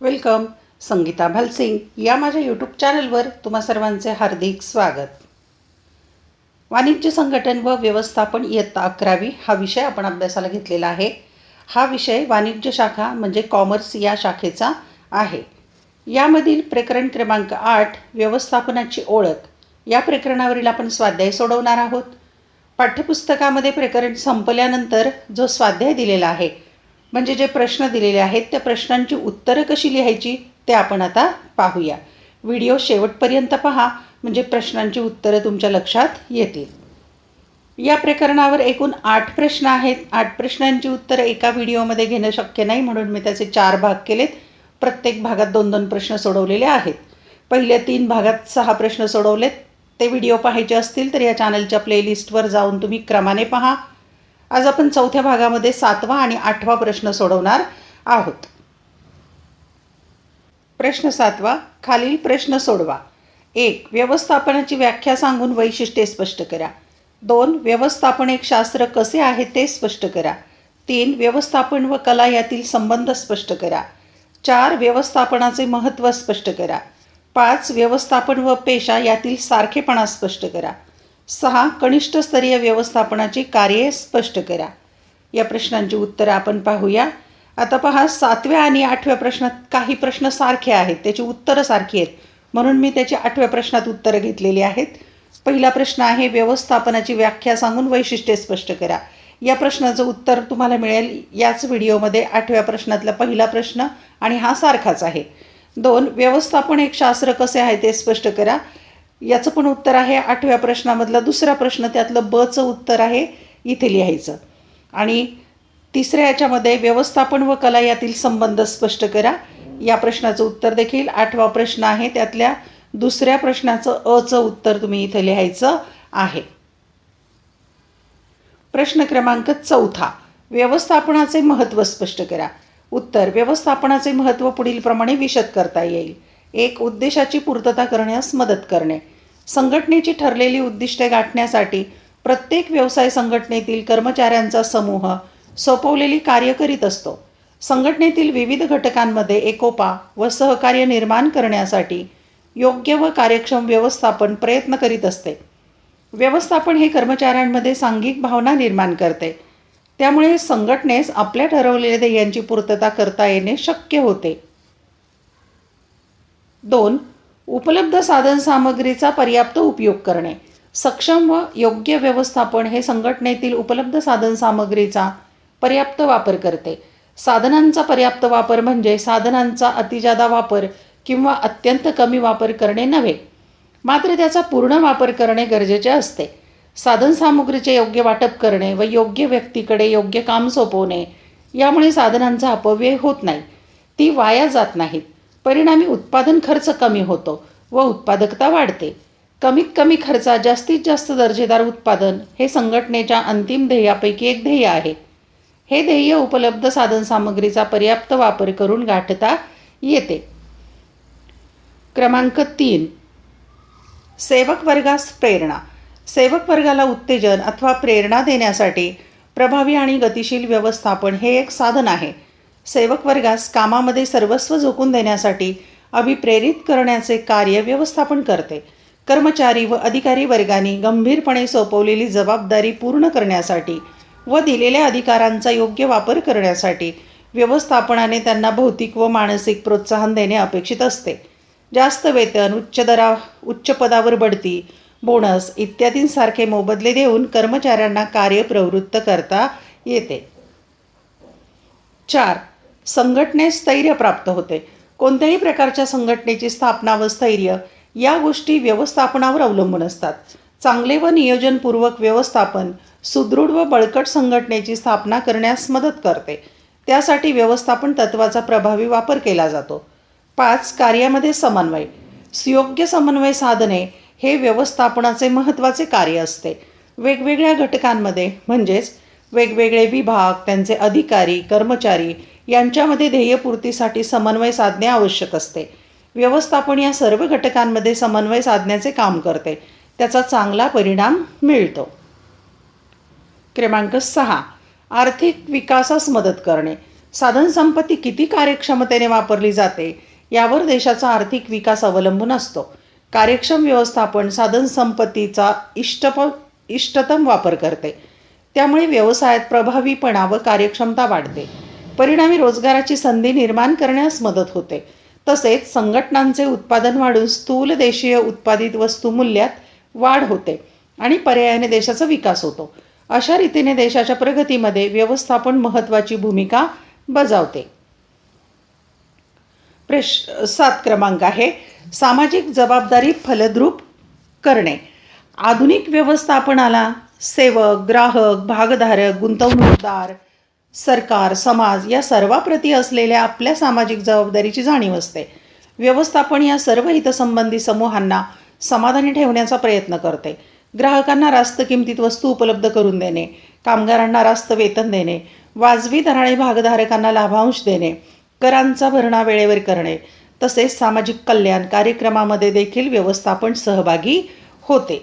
Welcome Sangeeta Bhalsingh या माझ्या YouTube चॅनलवर तुम्हा सर्वांचे हार्दिक स्वागत. वाणिज्य संघटन व व्यवस्थापन इयत्ता अकरावी हा विषय आपण अभ्यासाला घेतलेला आहे. हा विषय वाणिज्य शाखा म्हणजे कॉमर्स या शाखेचा आहे. यामधील प्रकरण क्रमांक आठ व्यवस्थापनाची ओळख. या प्रकरणावरील आपण स्वाध्याय सोडवणार आहोत. पाठ्यपुस्तकामध्ये प्रकरण संपल्यानंतर जो स्वाध्याय दिलेला आहे म्हणजे जे प्रश्न दिलेले आहेत त्या प्रश्नांची उत्तरं कशी लिहायची ते आपण आता पाहूया. व्हिडिओ शेवटपर्यंत पहा म्हणजे प्रश्नांची उत्तरं तुमच्या लक्षात येतील. या प्रकरणावर एकूण आठ प्रश्न आहेत. आठ प्रश्नांची उत्तरं एका व्हिडिओमध्ये घेणं शक्य नाही म्हणून मी त्याचे चार भाग केलेत. प्रत्येक भागात दोन दोन प्रश्न सोडवलेले आहेत. पहिल्या तीन भागात सहा प्रश्न सोडवलेत. ते व्हिडिओ पाहायचे असतील तर या चॅनलच्या प्लेलिस्टवर जाऊन तुम्ही क्रमाने पहा. आज आपण चौथ्या भागामध्ये सातवा आणि आठवा प्रश्न सोडवणार आहोत. प्रश्न सातवा खालील प्रश्न सोडवा. एक व्यवस्थापनाची व्याख्या सांगून वैशिष्ट्ये स्पष्ट करा. दोन व्यवस्थापन एक शास्त्र कसे आहे ते स्पष्ट करा. तीन व्यवस्थापन व कला यातील संबंध स्पष्ट करा. चार व्यवस्थापनाचे महत्त्व स्पष्ट करा. पाच व्यवस्थापन व पेशा यातील सारखेपणा स्पष्ट करा. सहा कनिष्ठ स्तरीय व्यवस्थापनाची कार्ये स्पष्ट करा. या प्रश्नांची उत्तरं आपण पाहूया. आता पहा सातव्या आणि आठव्या प्रश्नात काही प्रश्न सारखे आहेत. त्याची उत्तरं सारखी आहेत. म्हणून मी त्याची आठव्या प्रश्नात उत्तरं घेतलेली आहेत. पहिला प्रश्न आहे व्यवस्थापनाची व्याख्या सांगून वैशिष्ट्ये स्पष्ट करा. या प्रश्नाचं उत्तर तुम्हाला मिळेल याच व्हिडिओमध्ये आठव्या प्रश्नातला पहिला प्रश्न आणि हा सारखाच आहे. दोन व्यवस्थापन एक शास्त्र कसे आहे ते स्पष्ट करा. याचं पण उत्तर आहे आठव्या प्रश्नामधला दुसरा प्रश्न त्यातलं बचं उत्तर आहे इथे लिहायचं. आणि तिसऱ्या याच्यामध्ये व्यवस्थापन व कला यातील संबंध स्पष्ट करा. या प्रश्नाचं उत्तर देखील आठवा प्रश्न आहे त्यातल्या दुसऱ्या प्रश्नाचं अचं उत्तर तुम्ही इथे लिहायचं आहे. प्रश्न क्रमांक चौथा व्यवस्थापनाचे महत्त्व स्पष्ट करा. उत्तर व्यवस्थापनाचे महत्त्व पुढीलप्रमाणे विशद करता येईल. एक उद्देशाची पूर्तता करण्यास मदत करणे. संघटनेची ठरलेली उद्दिष्टे गाठण्यासाठी प्रत्येक व्यवसाय संघटनेतील कर्मचाऱ्यांचा समूह सोपवलेली कार्य करीत असतो. संघटनेतील विविध घटकांमध्ये एकोपा व सहकार्य निर्माण करण्यासाठी योग्य व कार्यक्षम व्यवस्थापन प्रयत्न करीत असते. व्यवस्थापन हे कर्मचाऱ्यांमध्ये सांघिक भावना निर्माण करते. त्यामुळे संघटनेस आपल्या ठरवलेल्या ध्येयांची पूर्तता करता येणे शक्य होते. दोन उपलब्ध साधनसामग्रीचा पर्याप्त उपयोग करणे. सक्षम व योग्य व्यवस्थापन हे संघटनेतील उपलब्ध साधनसामग्रीचा पर्याप्त वापर करते. साधनांचा पर्याप्त वापर म्हणजे साधनांचा अतिजादा वापर किंवा अत्यंत कमी वापर करणे नव्हे. मात्र त्याचा पूर्ण वापर करणे गरजेचे असते. साधनसामुग्रीचे योग्य वाटप करणे व योग्य व्यक्तीकडे योग्य काम सोपवणे यामुळे साधनांचा अपव्यय होत नाही. ती वाया जात नाहीत. परिणामी उत्पादन खर्च कमी होतो व उत्पादकता वाढते. कमीत कमी खर्चात जास्तीत जास्त दर्जेदार उत्पादन हे संघटनेच्या अंतिम ध्येयापैकी एक ध्येय आहे. हे ध्येय उपलब्ध साधनसामग्रीचा पर्याप्त वापर करून गाठता येते. क्रमांक तीन. सेवक वर्गास प्रेरणा. सेवक वर्गाला उत्तेजन अथवा प्रेरणा देण्यासाठी प्रभावी आणि गतिशील व्यवस्थापन हे एक साधन आहे. सेवक वर्गास कामामध्ये सर्वस्व झोकून देण्यासाठी अभिप्रेरित करण्याचे कार्य व्यवस्थापन करते. कर्मचारी व अधिकारी वर्गाने गंभीरपणे सोपवलेली जबाबदारी पूर्ण करण्यासाठी व दिलेल्या अधिकारांचा योग्य वापर करण्यासाठी व्यवस्थापनाने त्यांना भौतिक व मानसिक प्रोत्साहन देणे अपेक्षित असते. जास्त वेतन उच्च दरा उच्च पदावर बढती बोनस इत्यादींसारखे मोबदले देऊन कर्मचाऱ्यांना कार्य प्रवृत्त करता येते. चार संघटनेस स्थैर्य प्राप्त होते. कोणत्याही प्रकारच्या संघटनेची स्थापना व स्थैर्य या गोष्टी व्यवस्थापनावर अवलंबून असतात. चांगले व नियोजनपूर्वक व्यवस्थापन सुदृढ व बळकट संघटनेची स्थापना करण्यास मदत करते. त्यासाठी व्यवस्थापन तत्वाचा प्रभावी वापर केला जातो. पाच कार्यामध्ये समन्वय. सुयोग्य समन्वय साधने हे व्यवस्थापनाचे महत्त्वाचे कार्य असते. वेगवेगळ्या घटकांमध्ये म्हणजेच वेगवेगळे विभाग त्यांचे अधिकारी कर्मचारी यांच्यामध्ये ध्येयपूर्तीसाठी समन्वय साधणे आवश्यक असते. व्यवस्थापन या सर्व घटकांमध्ये समन्वय साधण्याचे काम करते. त्याचा चांगला परिणाम मिळतो. क्रमांक सहा. आर्थिक विकासास मदत करणे. साधनसंपत्ती किती कार्यक्षमतेने वापरली जाते यावर देशाचा आर्थिक विकास अवलंबून असतो. कार्यक्षम व्यवस्थापन साधनसंपत्तीचा इष्टप इष्टतम वापर करते. त्यामुळे व्यवसायात प्रभावीपणा व कार्यक्षमता वाढते. परिणामी रोजगाराची संधी निर्माण करण्यास मदत होते. तसेच संघटनांचे उत्पादन वाढून स्थूल देशीय उत्पादित वस्तू मूल्यात वाढ होते आणि पर्यायाने देशाचा विकास होतो. अशा रीतीने देशाच्या प्रगतीमध्ये व्यवस्थापन महत्त्वाची भूमिका बजावते. प्रश सात क्रमांक आहे. सामाजिक जबाबदारी फलद्रूप करणे. आधुनिक व्यवस्थापनाला सेवक ग्राहक भागधारक गुंतवणूकदार सरकार समाज या सर्वाप्रती असलेल्या आपल्या सामाजिक जबाबदारीची जाणीव असते. व्यवस्थापन या सर्व हितसंबंधी समूहांना समाधानी ठेवण्याचा प्रयत्न करते. ग्राहकांना रास्त किमतीत वस्तू उपलब्ध करून देणे कामगारांना रास्त वेतन देणे वाजवी दराने भागधारकांना लाभांश देणे करांचा भरणा वेळेवर करणे तसेच सामाजिक कल्याण कार्यक्रमामध्ये देखील व्यवस्थापन सहभागी होते.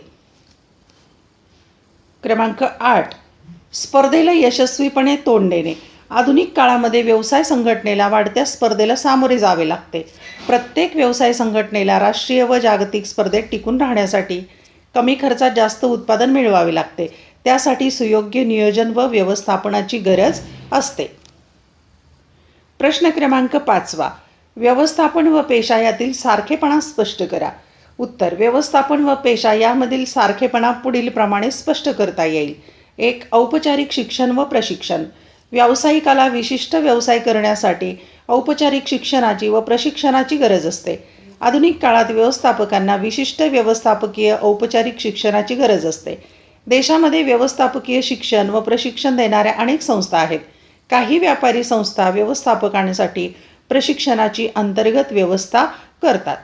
क्रमांक आठ. स्पर्धेला यशस्वीपणे तोंड देणे. आधुनिक काळामध्ये व्यवसाय संघटनेला वाढत्या स्पर्धेला सामोरे जावे लागते. प्रत्येक व्यवसाय संघटनेला राष्ट्रीय व जागतिक स्पर्धेत टिकून राहण्यासाठी कमी खर्चात जास्त उत्पादन मिळवावे लागते. त्यासाठी सुयोग्य नियोजन व व्यवस्थापनाची गरज असते. प्रश्न क्रमांक पाचवा. व्यवस्थापन व पेशा यातील सारखेपणा स्पष्ट करा. उत्तर व्यवस्थापन व पेशा यामधील सारखेपणा पुढील प्रमाणे स्पष्ट करता येईल. एक औपचारिक शिक्षण व प्रशिक्षण. व्यावसायिकाला विशिष्ट व्यवसाय करण्यासाठी औपचारिक शिक्षणाची व प्रशिक्षणाची गरज असते. आधुनिक काळात व्यवस्थापकांना विशिष्ट व्यवस्थापकीय औपचारिक शिक्षणाची गरज असते. देशामध्ये व्यवस्थापकीय शिक्षण व प्रशिक्षण देणाऱ्या अनेक संस्था आहेत. काही व्यापारी संस्था व्यवस्थापकांसाठी प्रशिक्षणाची अंतर्गत व्यवस्था करतात.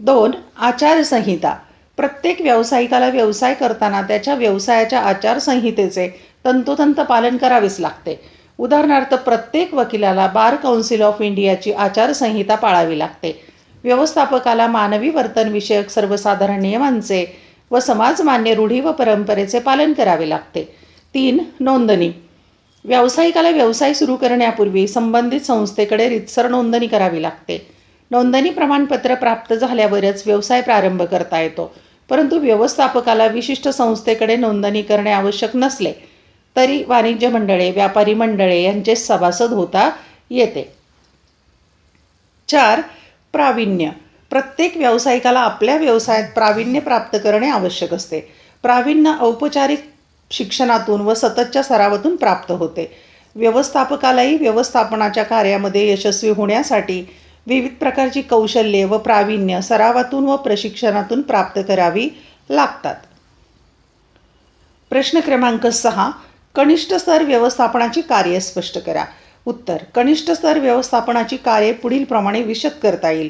दोन आचारसंहिता. प्रत्येक व्यावसायिकाला व्यवसाय करताना त्याच्या व्यवसायाच्या आचारसंहितेचे तंतोतंत पालन करावेच लागते. उदाहरणार्थ प्रत्येक वकिलाला बार काउन्सिल ऑफ इंडियाची आचारसंहिता पाळावी लागते. व्यवस्थापकाला मानवी वर्तनविषयक सर्वसाधारण नियमांचे व समाजमान्य रूढी व परंपरेचे पालन करावे लागते. तीन नोंदणी. व्यावसायिकाला व्यवसाय सुरू करण्यापूर्वी संबंधित संस्थेकडे रितसर नोंदणी करावी लागते. नोंदणी प्रमाणपत्र प्राप्त झाल्यावरच व्यवसाय प्रारंभ करता येतो. परंतु व्यवस्थापकाला विशिष्ट संस्थेकडे नोंदणी करणे आवश्यक नसले तरी वाणिज्य मंडळे व्यापारी मंडळे यांचे सभासद होता येते. चार प्रावीण्य. प्रत्येक व्यावसायिकाला आपल्या व्यवसायात प्रावीण्य प्राप्त करणे आवश्यक असते. प्रावीण्य औपचारिक शिक्षणातून व सततच्या सरावातून प्राप्त होते. व्यवस्थापकालाही व्यवस्थापनाच्या कार्यामध्ये यशस्वी होण्यासाठी विविध प्रकारची कौशल्ये व प्रावीण्य सरावातून व प्रशिक्षणातून प्राप्त करावी लागतात. प्रश्न क्रमांक सहा कनिष्ठ स्तर व्यवस्थापनाची कार्ये स्पष्ट करा. उत्तर कनिष्ठ स्तर व्यवस्थापनाची कार्ये पुढीलप्रमाणे विशद करता येईल.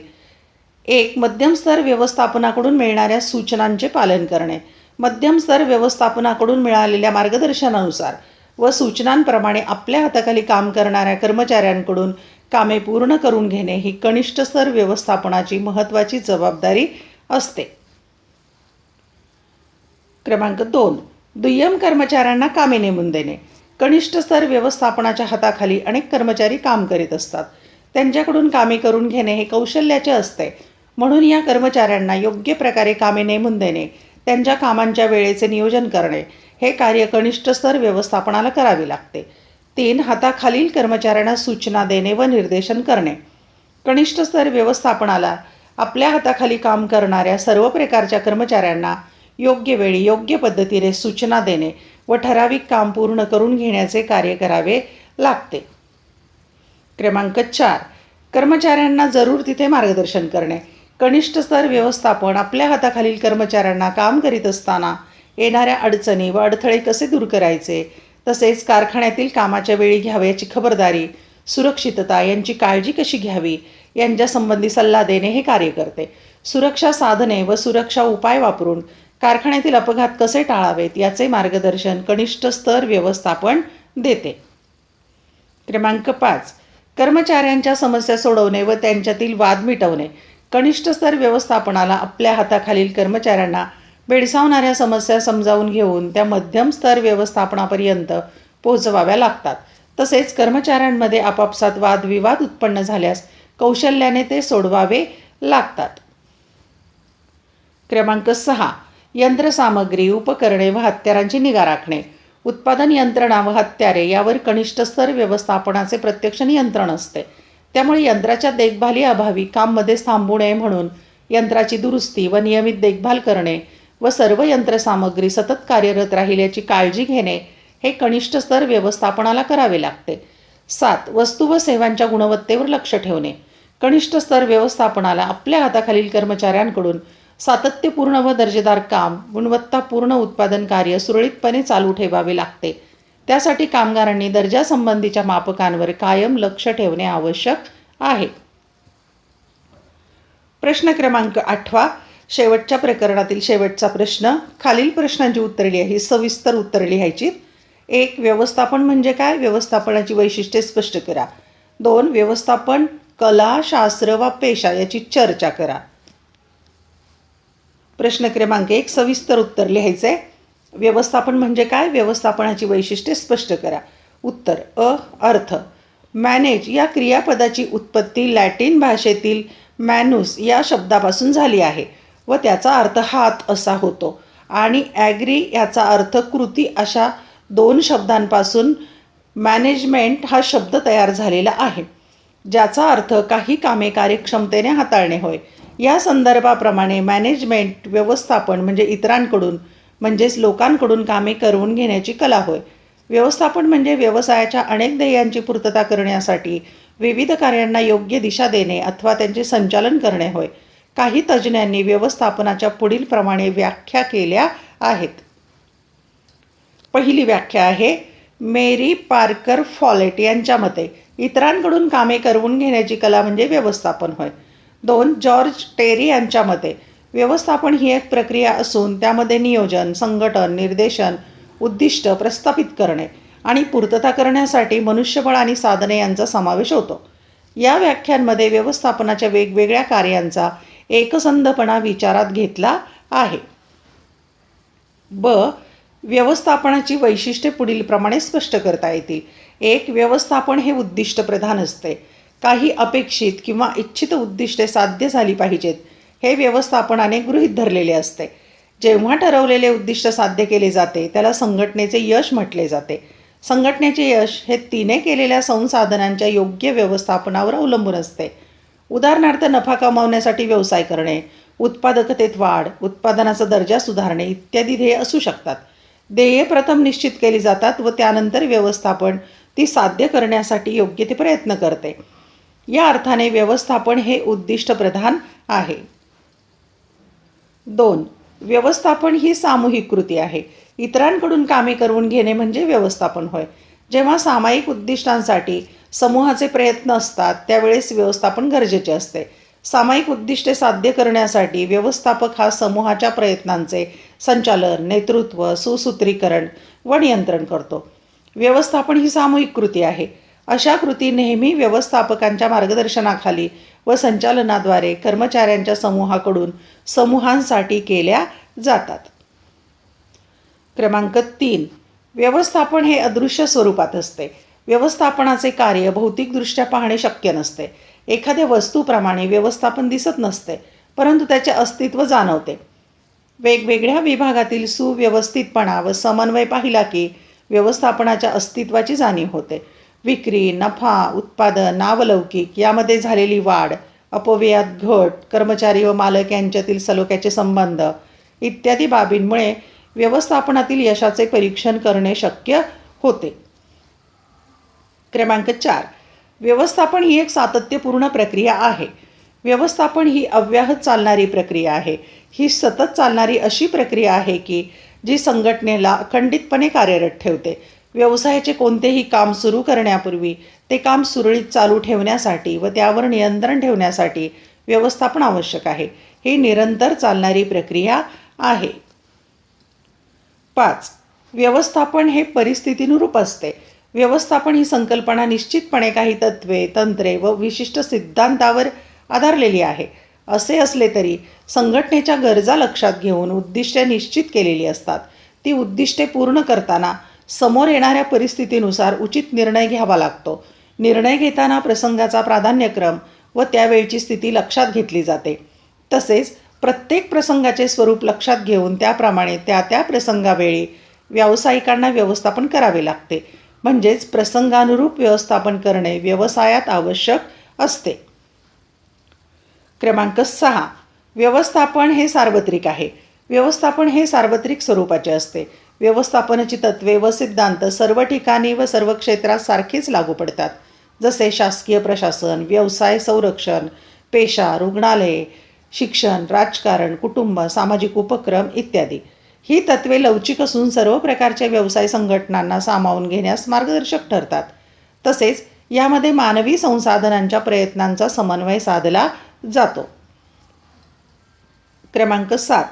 एक मध्यम स्तर व्यवस्थापनाकडून मिळणाऱ्या सूचनांचे पालन करणे. मध्यम स्तर व्यवस्थापनाकडून मिळालेल्या मार्गदर्शनानुसार व सूचनांप्रमाणे आपल्या हाताखाली काम करणाऱ्या कर्मचाऱ्यांकडून कामे पूर्ण करून घेणे ही कनिष्ठ स्तर व्यवस्थापनाची महत्त्वाची जबाबदारी असते. क्रमांक दोन. दुय्यम कर्मचाऱ्यांना कामे नेमून देणे. कनिष्ठ स्तर व्यवस्थापनाच्या हाताखाली अनेक कर्मचारी काम करीत असतात. त्यांच्याकडून कामे करून घेणे हे कौशल्याचे असते. म्हणून या कर्मचाऱ्यांना योग्य प्रकारे कामे नेमून देणे त्यांच्या कामांच्या वेळेचे नियोजन करणे हे कार्य कनिष्ठ स्तर व्यवस्थापनाला करावे लागते. तीन हाताखालील कर्मचाऱ्यांना सूचना देणे व निर्देशन करणे. कनिष्ठ स्तर व्यवस्थापनाला आपल्या हाताखाली काम करणाऱ्या सर्व प्रकारच्या कर्मचाऱ्यांना योग्य वेळी योग्य पद्धतीने सूचना देणे व ठराविक काम पूर्ण करून घेण्याचे कार्य करावे लागते. क्रमांक चार. कर्मचाऱ्यांना जरूर तिथे मार्गदर्शन करणे. कनिष्ठ स्तर व्यवस्थापन आपल्या हाताखालील कर्मचाऱ्यांना काम करीत असताना येणाऱ्या अडचणी व अडथळे कसे दूर करायचे तसेच कारखान्यातील कामाच्या वेळी घ्यावयाची खबरदारी सुरक्षितता यांची काळजी कशी घ्यावी यांच्या संबंधी सल्ला देणे हे कार्य करते. सुरक्षा साधने व सुरक्षा उपाय वापरून कारखान्यातील अपघात कसे टाळावेत याचे मार्गदर्शन कनिष्ठ स्तर व्यवस्थापन देते. क्रमांक पाच. कर्मचाऱ्यांच्या समस्या सोडवणे व त्यांच्यातील वाद मिटवणे. कनिष्ठ स्तर व्यवस्थापनाला आपल्या हाताखालील कर्मचाऱ्यांना भेडसावणाऱ्या समस्या समजावून घेऊन त्या मध्यम स्तर व्यवस्थापनापर्यंत पोहोचवाव्या लागतात. तसेच कर्मचाऱ्यांमध्ये आपापसात वादविवाद उत्पन्न झाल्यास कौशल्याने ते सोडवावे लागतात. क्रमांक सहा. यंत्रसामग्री उपकरणे व हत्यारांची निगा राखणे. उत्पादन यंत्रणा व हत्यारे यावर कनिष्ठ स्तर व्यवस्थापनाचे प्रत्यक्ष नियंत्रण असते. त्यामुळे यंत्राच्या देखभालीअभावी अभावी काममध्ये थांबू नये म्हणून यंत्राची दुरुस्ती व नियमित देखभाल करणे व सर्व यंत्रसामग्री सतत कार्यरत राहील याची काळजी घेणे हे कनिष्ठ स्तर व्यवस्थापनाला करावे लागते. सात वस्तू व सेवांच्या गुणवत्तेवर लक्ष ठेवणे. कनिष्ठ स्तर व्यवस्थापनाला आपल्या हाताखालील कर्मचाऱ्यांकडून सातत्यपूर्ण व दर्जेदार काम गुणवत्तापूर्ण उत्पादन कार्य सुरळीतपणे चालू ठेवावे लागते. त्यासाठी कामगारांनी दर्जासंबंधीच्या मापकांवर कायम लक्ष ठेवणे आवश्यक आहे. प्रश्न क्रमांक आठवा शेवटच्या प्रकरणातील शेवटचा प्रश्न खालील प्रश्नांची उत्तरे लिहा सविस्तर उत्तरे लिहायची. एक व्यवस्थापन म्हणजे काय? व्यवस्थापनाची वैशिष्ट्ये स्पष्ट करा. दोन व्यवस्थापन कला शास्त्र वा पेशा याची चर्चा करा. प्रश्न क्रमांक एक सविस्तर उत्तर लिहायचं. आहे व्यवस्थापन म्हणजे काय? व्यवस्थापनाची वैशिष्ट्ये स्पष्ट करा. उत्तर अ अर्थ. मॅनेज या क्रियापदाची उत्पत्ती लॅटिन भाषेतील मॅनुस या शब्दापासून झाली आहे. व त्याचा अर्थ हात असा होतो. आणि ॲग्री याचा अर्थ कृती अशा दोन शब्दांपासून मॅनेजमेंट हा शब्द तयार झालेला आहे ज्याचा अर्थ काही कामे कार्यक्षमतेने हाताळणे होय. या संदर्भाप्रमाणे मॅनेजमेंट व्यवस्थापन म्हणजे इतरांकडून म्हणजेच लोकांकडून कामे करवून घेण्याची कला होय. व्यवस्थापन म्हणजे व्यवसायाच्या अनेक ध्येयांची पूर्तता करण्यासाठी विविध कार्यांना योग्य दिशा देणे अथवा त्यांचे संचालन करणे होय. काही तज्ज्ञांनी व्यवस्थापनाच्या पुढील प्रमाणे व्याख्या केल्या आहेत. पहिली व्याख्या आहे मेरी पार्कर फॉलेट यांच्या मते इतरांकडून कामे करवून घेण्याची कला म्हणजे व्यवस्थापन होय. दोन जॉर्ज टेरी यांच्या मते व्यवस्थापन ही एक प्रक्रिया असून त्यामध्ये नियोजन संघटन निर्देशन उद्दिष्ट प्रस्थापित करणे आणि पूर्तता करण्यासाठी मनुष्यबळ आणि साधने यांचा समावेश होतो. या व्याख्यांमध्ये व्यवस्थापनाच्या वेगवेगळ्या कार्यांचा एकसंधपणा विचारात घेतला आहे. ब. व्यवस्थापनाची वैशिष्ट्ये पुढीलप्रमाणे स्पष्ट करता येतील. एक व्यवस्थापन हे उद्दिष्ट प्रधान असते. काही अपेक्षित किंवा इच्छित उद्दिष्टे साध्य झाली पाहिजेत हे व्यवस्थापनाने गृहीत धरलेले असते. जेव्हा ठरवलेले उद्दिष्ट साध्य केले जाते त्याला संघटनेचे यश म्हटले जाते. संघटनेचे यश हे तिने केलेल्या संसाधनांच्या योग्य व्यवस्थापनावर अवलंबून असते. उदाहरणार्थ नफा कमावण्यासाठी व्यवसाय करणे उत्पादकतेत वाढ उत्पादनाचा दर्जा सुधारणे इत्यादी ध्येय असू शकतात. ध्येये प्रथम निश्चित केली जातात व त्यानंतर व्यवस्थापन ती साध्य करण्यासाठी योग्य ते प्रयत्न करते. या अर्थाने व्यवस्थापन हे उद्दिष्ट प्रधान आहे. दोन व्यवस्थापन ही सामूहिक कृती आहे. इतरांकडून कामे करून घेणे म्हणजे व्यवस्थापन होय. जेव्हा सामायिक उद्दिष्टांसाठी समूहाचे प्रयत्न असतात त्यावेळेस व्यवस्थापन गरजेचे असते. सामायिक उद्दिष्टे साध्य करण्यासाठी व्यवस्थापक हा समूहाच्या प्रयत्नांचे संचालन नेतृत्व सुसूत्रीकरण व नियंत्रण करतो. व्यवस्थापन ही सामूहिक कृती आहे. अशा कृती नेहमी व्यवस्थापकांच्या मार्गदर्शनाखाली व संचालनाद्वारे कर्मचाऱ्यांच्या समूहाकडून समूहांसाठी केल्या जातात. क्रमांक तीन. व्यवस्थापन हे अदृश्य स्वरूपात असते. व्यवस्थापनाचे कार्य भौतिकदृष्ट्या पाहणे शक्य नसते. एखाद्या वस्तूप्रमाणे व्यवस्थापन दिसत नसते परंतु त्याचे अस्तित्व जाणवते. वेगवेगळ्या विभागातील सुव्यवस्थितपणा व समन्वय पाहिला की व्यवस्थापनाच्या अस्तित्वाची जाणीव होते. विक्री नफा उत्पादन नावलौकिक यामध्ये झालेली वाढ अपव्ययात घट कर्मचारी व मालक यांच्यातील सलोख्याचे संबंध इत्यादी बाबींमुळे व्यवस्थापनातील यशाचे परीक्षण करणे शक्य होते. क्रमांक चार. व्यवस्थापन ही एक सातत्यपूर्ण प्रक्रिया आहे. व्यवस्थापन ही अव्याहत चालणारी प्रक्रिया आहे. ही सतत चालणारी अशी प्रक्रिया आहे की जी संघटनेला अखंडितपणे कार्यरत ठेवते. व्यवसायाचे कोणतेही काम सुरू करण्यापूर्वी ते काम सुरळीत चालू ठेवण्यासाठी व त्यावर नियंत्रण ठेवण्यासाठी व्यवस्थापन आवश्यक आहे. ही निरंतर चालणारी प्रक्रिया आहे. पाच. व्यवस्थापन हे परिस्थितीनुरूप असते. व्यवस्थापन ही संकल्पना निश्चितपणे काही तत्वे तंत्रे व विशिष्ट सिद्धांतावर आधारलेली आहे. असे असले तरी संघटनेच्या गरजा लक्षात घेऊन उद्दिष्टे निश्चित केलेली असतात. ती उद्दिष्टे पूर्ण करताना समोर येणाऱ्या परिस्थितीनुसार उचित निर्णय घ्यावा लागतो. निर्णय घेताना प्रसंगाचा प्राधान्यक्रम व त्यावेळची स्थिती लक्षात घेतली जाते. तसेच प्रत्येक प्रसंगाचे स्वरूप लक्षात घेऊन त्याप्रमाणे त्या त्या प्रसंगावेळी व्यावसायिकांना व्यवस्थापन करावे लागते. म्हणजेच प्रसंगानुरूप व्यवस्थापन करणे व्यवसायात आवश्यक असते. क्रमांक सहा. व्यवस्थापन हे सार्वत्रिक आहे. व्यवस्थापन हे सार्वत्रिक स्वरूपाचे असते. व्यवस्थापनाची तत्वे व सिद्धांत सर्व ठिकाणी व सर्व क्षेत्रात सारखीच लागू पडतात. जसे शासकीय प्रशासन व्यवसाय संरक्षण पेशा रुग्णालये शिक्षण राजकारण कुटुंब सामाजिक उपक्रम इत्यादी. ही तत्वे लवचिक असून सर्व प्रकारच्या व्यवसाय संघटनांना सामावून घेण्यास मार्गदर्शक ठरतात. तसेच यामध्ये मानवी संसाधनांच्या प्रयत्नांचा समन्वय साधला जातो. क्रमांक सात.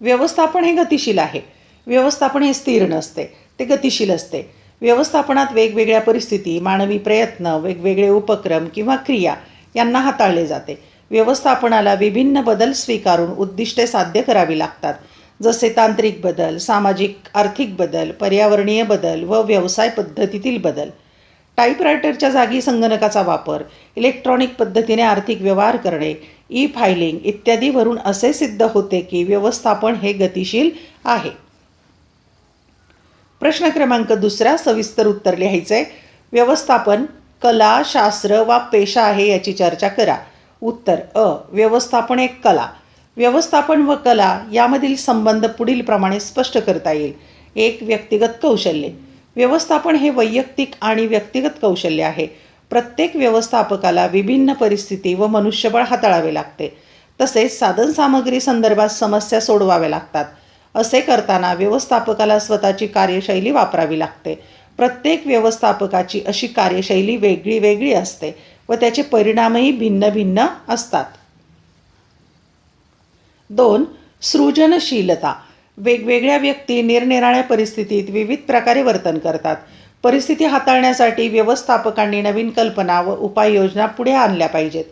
व्यवस्थापन हे गतिशील आहे. व्यवस्थापन हे स्थिर नसते. ते गतिशील असते. व्यवस्थापनात वेगवेगळ्या परिस्थिती मानवी प्रयत्न वेगवेगळे उपक्रम किंवा क्रिया यांना हाताळले जाते. व्यवस्थापनाला विभिन्न बदल स्वीकारून उद्दिष्टे साध्य करावी लागतात. जसे तांत्रिक बदल सामाजिक आर्थिक बदल पर्यावरणीय बदल व व्यवसाय पद्धतीतील बदल. टाईपरायटरच्या जागी संगणकाचा वापर इलेक्ट्रॉनिक पद्धतीने आर्थिक व्यवहार करणे ई फायलिंग इत्यादीवरून असे सिद्ध होते की व्यवस्थापन हे गतिशील आहे. प्रश्न क्रमांक दुसरा सविस्तर उत्तर लिहायचं आहे व्यवस्थापन कला शास्त्र वा पेशा आहे याची चर्चा करा. उत्तर अ. व्यवस्थापन एक कला. व्यवस्थापन व कला यामधील संबंध पुढीलप्रमाणे स्पष्ट करता येईल. एक व्यक्तिगत कौशल्ये. व्यवस्थापन हे वैयक्तिक आणि व्यक्तिगत कौशल्य आहे. प्रत्येक व्यवस्थापकाला विभिन्न परिस्थिती व मनुष्यबळ हाताळावे लागते. तसेच साधनसामग्री संदर्भात समस्या सोडवाव्या लागतात. असे करताना व्यवस्थापकाला स्वतःची कार्यशैली वापरावी लागते. प्रत्येक व्यवस्थापकाची अशी कार्यशैली वेगळी वेगळी असते व त्याचे परिणामही भिन्न भिन्न असतात. दोन सृजनशीलता. वेगवेगळ्या व्यक्ती निरनिराळ्या परिस्थितीत विविध प्रकारे वर्तन करतात. परिस्थिती हाताळण्यासाठी व्यवस्थापकांनी नवीन कल्पना व उपाययोजना पुढे आणल्या पाहिजेत.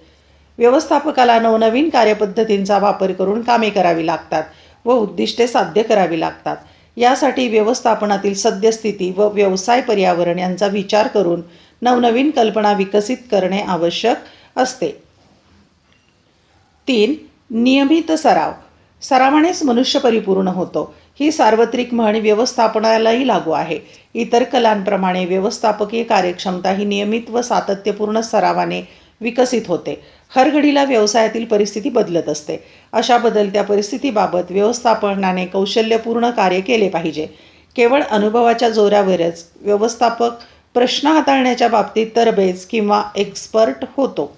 व्यवस्थापकाला नवनवीन कार्यपद्धतींचा वापर करून कामे करावी लागतात व उद्दिष्टे साध्य करावी लागतात. यासाठी व्यवस्थापनातील सद्यस्थिती व व्यवसाय पर्यावरण यांचा विचार करून नवनवीन कल्पना विकसित करणे आवश्यक असते. तीन नियमित सराव. सरावानेच मनुष्य परिपूर्ण होतो. ही सार्वत्रिक म्हण व्यवस्थापनालाही लागू आहे. इतर कलांप्रमाणे व्यवस्थापकीय कार्यक्षमता ही नियमित व सातत्यपूर्ण सरावाने विकसित होते. हरघडीला व्यवसायातील परिस्थिती बदलत असते. अशा बदलत्या परिस्थितीबाबत व्यवस्थापनाने कौशल्यपूर्ण कार्य केले पाहिजे. केवळ अनुभवाच्या जोरावरच व्यवस्थापक प्रश्न हाताळण्याच्या बाबतीत तरबेज किंवा एक्सपर्ट होतो.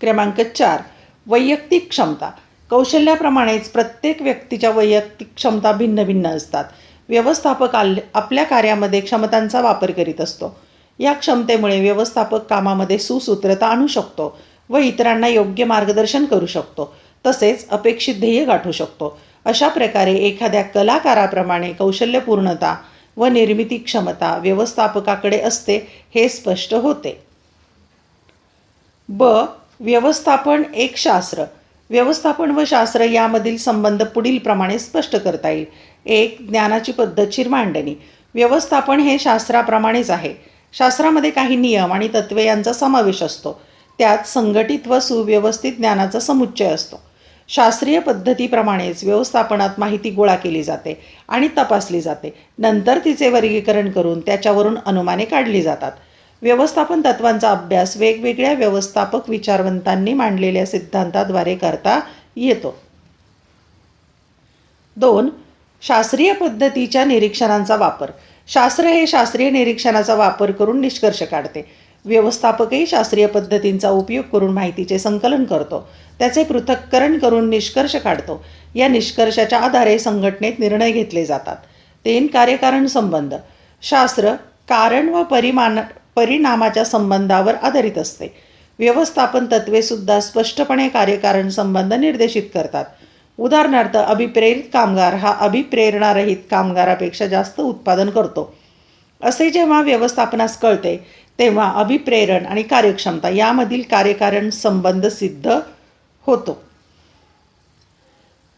क्रमांक चार. वैयक्तिक क्षमता. कौशल्याप्रमाणेच प्रत्येक व्यक्तीच्या वैयक्तिक क्षमता भिन्न भिन्न असतात. व्यवस्थापक आल आपल्या कार्यामध्ये क्षमतांचा वापर करीत असतो. या क्षमतेमुळे व्यवस्थापक कामामध्ये सुसूत्रता आणू शकतो व इतरांना योग्य मार्गदर्शन करू शकतो तसेच अपेक्षित ध्येय गाठू शकतो. अशा प्रकारे एखाद्या कलाकाराप्रमाणे कौशल्यपूर्णता व निर्मिती क्षमता व्यवस्थापकाकडे असते हे स्पष्ट होते. ब. व्यवस्थापन एक शास्त्र. व्यवस्थापन व शास्त्र यामधील संबंध पुढीलप्रमाणे स्पष्ट करता येईल. एक ज्ञानाची पद्धतशीर मांडणी. व्यवस्थापन हे शास्त्राप्रमाणेच आहे. शास्त्रामध्ये काही नियम आणि तत्त्वे यांचा समावेश असतो. त्यात संघटित व सुव्यवस्थित ज्ञानाचा समुच्चय असतो. शास्त्रीय पद्धतीप्रमाणेच व्यवस्थापनात माहिती गोळा केली जाते आणि तपासली जाते. नंतर तिचे वर्गीकरण करून त्याच्यावरून अनुमाने काढली जातात. व्यवस्थापन तत्वांचा अभ्यास वेगवेगळ्या व्यवस्थापक विचारवंतांनी मांडलेल्या सिद्धांताद्वारे करता येतो. दोन शास्त्रीय पद्धतीच्या निरीक्षणांचा वापर. शास्त्र हे शास्त्रीय निरीक्षणाचा वापर करून निष्कर्ष काढते. व्यवस्थापकही शास्त्रीय पद्धतींचा उपयोग करून माहितीचे संकलन करतो. त्याचे पृथक्करण करून निष्कर्ष काढतो. या निष्कर्षाच्या आधारे संघटनेत निर्णय घेतले जातात. तीन कार्यकारण संबंध. शास्त्र कारण व परिमाण परिणामाच्या संबंधावर आधारित असते. व्यवस्थापन तत्वेसुद्धा स्पष्टपणे कार्यकारण संबंध निर्देशित करतात. उदाहरणार्थ अभिप्रेरित कामगार हा अभिप्रेरणारहित कामगारापेक्षा जास्त उत्पादन करतो. असे जेव्हा व्यवस्थापनास कळते तेव्हा अभिप्रेरण आणि कार्यक्षमता यामधील कार्यकारण संबंध सिद्ध होतो.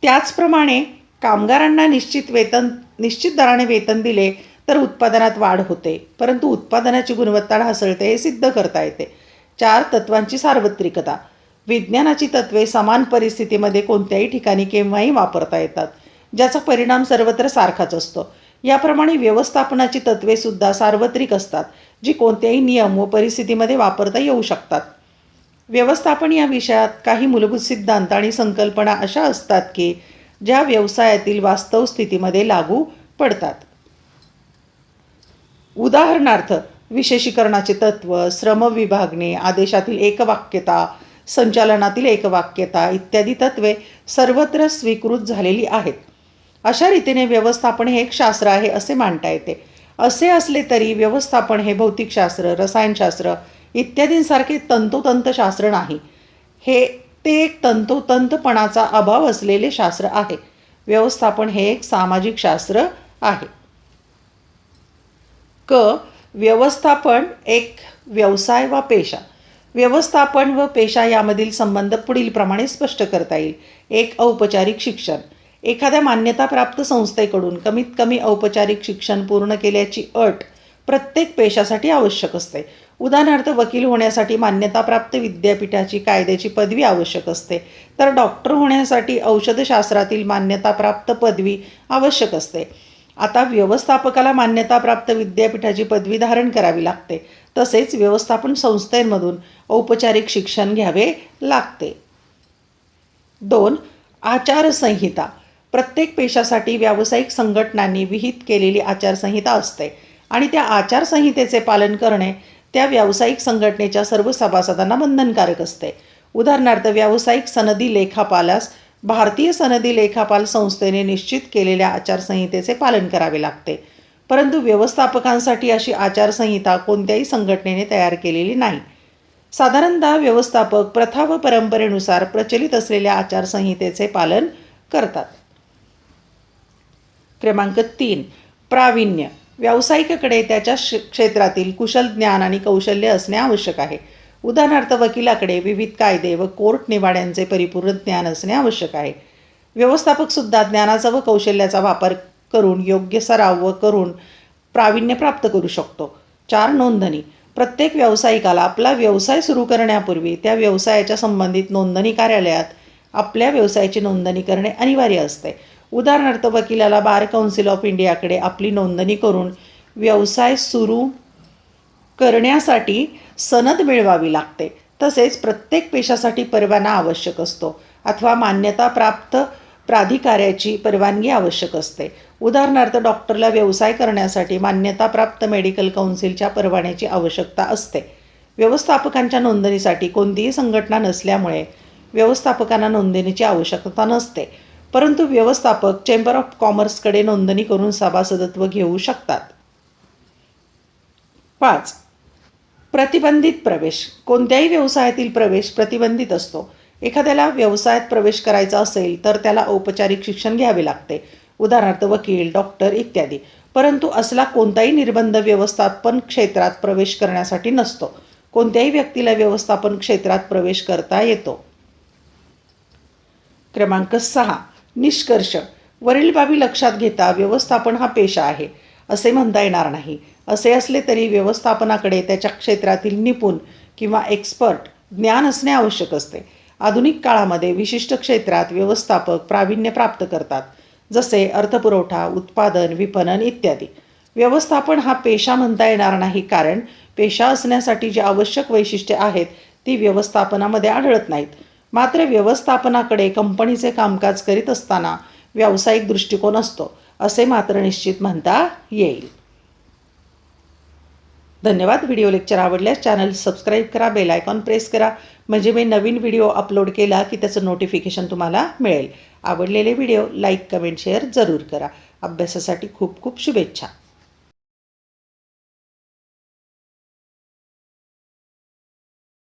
त्याचप्रमाणे कामगारांना निश्चित वेतन निश्चित दराने वेतन दिले तर उत्पादनात वाढ होते. परंतु उत्पादनाची गुणवत्ता ढासळते हे सिद्ध करता येते. चार तत्वांची सार्वत्रिकता. विज्ञानाची तत्वे समान परिस्थितीमध्ये कोणत्याही ठिकाणी केव्हाही वापरता येतात ज्याचा परिणाम सर्वत्र सारखाच असतो. याप्रमाणे व्यवस्थापनाची तत्वेसुद्धा सार्वत्रिक असतात जी कोणत्याही नियम व परिस्थितीमध्ये वापरता येऊ शकतात. व्यवस्थापन या विषयात काही मूलभूत सिद्धांत आणि संकल्पना अशा असतात की ज्या व्यवसायातील वास्तव स्थितीमध्ये लागू पडतात. उदाहरणार्थ विशेषीकरणाचे तत्व श्रम विभागणे आदेशातील एकवाक्यता संचालनातील एकवाक्यता इत्यादी तत्वे सर्वत्र स्वीकृत झालेली आहेत. अशा रीतीने व्यवस्थापन हे एक शास्त्र आहे असे मांडता येते. असे असले तरी व्यवस्थापन हे भौतिकशास्त्र रसायनशास्त्र इत्यादींसारखे तंतोतंत शास्त्र नाही. हे ते एक तंतोतंतपणाचा अभाव असलेले शास्त्र आहे. व्यवस्थापन हे एक सामाजिक शास्त्र आहे. क व्यवस्थापन एक व्यवसाय वा पेशा. व्यवस्थापन व पेशा यामधील संबंध पुढीलप्रमाणे स्पष्ट करता येईल. एक औपचारिक शिक्षण. एखाद्या मान्यताप्राप्त संस्थेकडून कमीत कमी औपचारिक शिक्षण पूर्ण केल्याची अट प्रत्येक पेशासाठी आवश्यक असते. उदाहरणार्थ वकील होण्यासाठी मान्यताप्राप्त विद्यापीठाची कायद्याची पदवी आवश्यक असते. तर डॉक्टर होण्यासाठी औषधशास्त्रातील मान्यताप्राप्त पदवी आवश्यक असते. आता व्यवस्थापकाला मान्यताप्राप्त विद्यापीठाची पदवी धारण करावी लागते. तसेच व्यवस्थापन संस्थेमधून औपचारिक शिक्षण घ्यावे लागते. दोन आचारसंहिता. प्रत्येक पेशासाठी व्यावसायिक संघटनांनी विहित केलेली आचारसंहिता असते आणि त्या आचारसंहितेचे पालन करणे त्या व्यावसायिक संघटनेच्या सर्व सभासदांना बंधनकारक असते. उदाहरणार्थ व्यावसायिक सनदी लेखापालास भारतीय सनदी लेखापाल संस्थेने निश्चित केलेल्या आचारसंहितेचे पालन करावे लागते. परंतु व्यवस्थापकांसाठी अशी आचारसंहिता कोणत्याही संघटनेने तयार केलेली नाही. साधारणतः व्यवस्थापक प्रथा व परंपरेनुसार प्रचलित असलेल्या आचारसंहितेचे पालन करतात. क्रमांक तीन. प्रावीण्य. व्यावसायिकाकडे त्याच्या क्षेत्रातील कुशल ज्ञान आणि कौशल्य असणे आवश्यक आहे. उदाहरणार्थ वकिलाकडे विविध कायदे व कोर्ट निवाड्यांचे परिपूर्ण ज्ञान असणे आवश्यक आहे. व्यवस्थापकसुद्धा ज्ञानाचा व कौशल्याचा वापर करून योग्य सराव व करून प्रावीण्य प्राप्त करू शकतो. चार नोंदणी. प्रत्येक व्यावसायिकाला आपला व्यवसाय सुरू करण्यापूर्वी त्या व्यवसायाच्या संबंधित नोंदणी कार्यालयात आपल्या व्यवसायाची नोंदणी करणे अनिवार्य असते. उदाहरणार्थ वकिलाला बार काउन्सिल ऑफ इंडियाकडे आपली नोंदणी करून व्यवसाय सुरू करण्यासाठी सनद मिळवावी लागते. तसेच प्रत्येक पेशासाठी परवाना आवश्यक असतो. अथवा मान्यता प्राप्त प्राधिकाऱ्याची परवानगी आवश्यक असते. उदाहरणार्थ डॉक्टरला व्यवसाय करण्यासाठी मान्यताप्राप्त मेडिकल काउन्सिलच्या परवान्याची आवश्यकता असते. व्यवस्थापकांच्या नोंदणीसाठी कोणतीही संघटना नसल्यामुळे व्यवस्थापकांना नोंदणीची आवश्यकता नसते. परंतु व्यवस्थापक चेंबर ऑफ कॉमर्सकडे नोंदणी करून सभासदत्व घेऊ शकतात. पाच प्रतिबंधित प्रवेश. कोणत्याही व्यवसायातील प्रवेश प्रतिबंधित असतो. एखाद्याला व्यवसायात प्रवेश करायचा असेल तर त्याला औपचारिक शिक्षण घ्यावे लागते. उदाहरणार्थ वकील डॉक्टर इत्यादी. परंतु असला कोणताही निर्बंध व्यवस्थापन क्षेत्रात प्रवेश करण्यासाठी नसतो. कोणत्याही व्यक्तीला व्यवस्थापन क्षेत्रात प्रवेश करता येतो. क्रमांक सहा. निष्कर्ष. वरील बाबी लक्षात घेता व्यवस्थापन हा पेशा आहे. असे म्हणता येणार नाही. असे असले तरी व्यवस्थापनाकडे त्याच्या क्षेत्रातील निपुण किंवा एक्सपर्ट ज्ञान असणे आवश्यक असते. आधुनिक काळामध्ये विशिष्ट क्षेत्रात व्यवस्थापक प्रावीण्य प्राप्त करतात जसे अर्थपुरवठा उत्पादन विपणन इत्यादी. व्यवस्थापन हा पेशा म्हणता येणार नाही कारण पेशा असण्यासाठी जी आवश्यक वैशिष्ट्ये आहेत ती व्यवस्थापनामध्ये आढळत नाहीत. मात्र व्यवस्थापनाकडे कंपनीचे कामकाज करीत असताना व्यावसायिक दृष्टिकोन असतो. असे मात्र निश्चित म्हणता येईल. धन्यवाद व्हिडिओ लेक्चर आवडल्यास चॅनल सबस्क्राईब करा बेल आयकॉन प्रेस करा. म्हणजे मी नवीन व्हिडिओ अपलोड केला की त्याचं नोटिफिकेशन तुम्हाला मिळेल. आवडलेले व्हिडिओ लाईक कमेंट शेअर जरूर करा. अभ्यासासाठी खूप खूप शुभेच्छा.